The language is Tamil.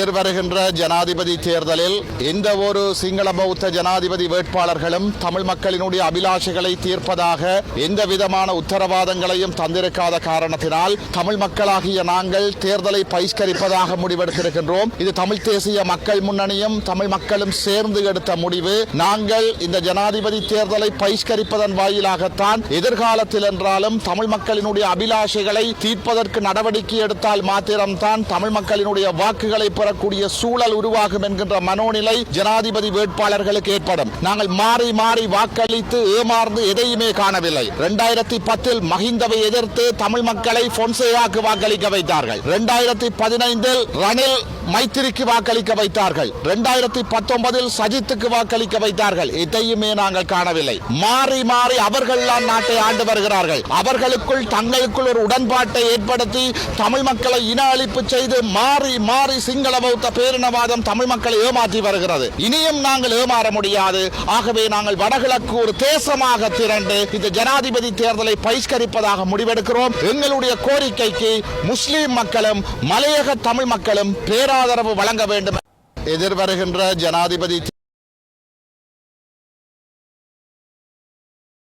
எதிர்வருகின்ற ஜனாதிபதி தேர்தலில் எந்த ஒரு சிங்கள பௌத்த ஜனாதிபதி வேட்பாளர்களும் தமிழ் மக்களினுடைய அபிலாஷைகளை தீர்ப்பதாக எந்த விதமான உத்தரவாதங்களையும் தந்திருக்காத காரணத்தினால் தமிழ் மக்களாகிய நாங்கள் தேர்தலை பகிஷ்கரிப்பதாக முடிவெடுத்திருக்கின்றோம். இது தமிழ் தேசிய மக்கள் முன்னணியும் தமிழ் மக்களும் சேர்ந்து எடுத்த முடிவு. நாங்கள் இந்த ஜனாதிபதி தேர்தலை பகிஷ்கரிப்பதன் வாயிலாகத்தான் எதிர்காலத்தில் என்றாலும் தமிழ் மக்களினுடைய அபிலாஷைகளை தீர்ப்பதற்கு நடவடிக்கை எடுத்தால் மாத்திரம்தான் தமிழ் மக்களினுடைய வாக்குகளை வரக்கூடிய சூழல் உருவாகும் என்கின்ற மனோநிலை ஜனாதிபதி வேட்பாளர்களுக்கு ஏற்படும். நாங்கள் மாறி மாறி வாக்களித்து ஏமாறுந்து எதையுமே காணவில்லை. இரண்டாயிரத்தி பத்தில் மஹிந்தவை எதிர்த்து தமிழ் மக்களை பொன்சேயாக்கு வாக்களிக்க வைத்தார்கள். இரண்டாயிரத்தி பதினைந்தில் ரணில் மைத்திரிக்கு வாக்களிக்க வைத்தார்கள். இரண்டாயிரத்தி பத்தொன்பதில் சஜித்துக்கு வாக்களிக்க வைத்தார்கள். இதையுமே நாங்கள் காணவில்லை. மாறி மாறி அவர்கள் நாட்டை ஆண்டு வருகிறார்கள். அவர்களுக்குள் தங்களுக்குள் ஒரு உடன்பாட்டை ஏற்படுத்தி தமிழ் மக்களை இன அழிப்பு செய்து மாறி மாறி சிங்கள பௌத்த பேரினவாதம் தமிழ் மக்களை ஏமாற்றி வருகிறது. இனியும் நாங்கள் ஏமாற முடியாது. ஆகவே நாங்கள் வடகிழக்கு ஒரு தேசமாக திரண்டு இந்த ஜனாதிபதி தேர்தலை பகிஷ்கரிப்பதாக முடிவெடுக்கிறோம். எங்களுடைய கோரிக்கைக்கு முஸ்லீம் மக்களும் மலையக தமிழ் மக்களும் பேராதரவு வழங்க வேண்டும். எதிர்வருகின்ற ஜனாதிபதி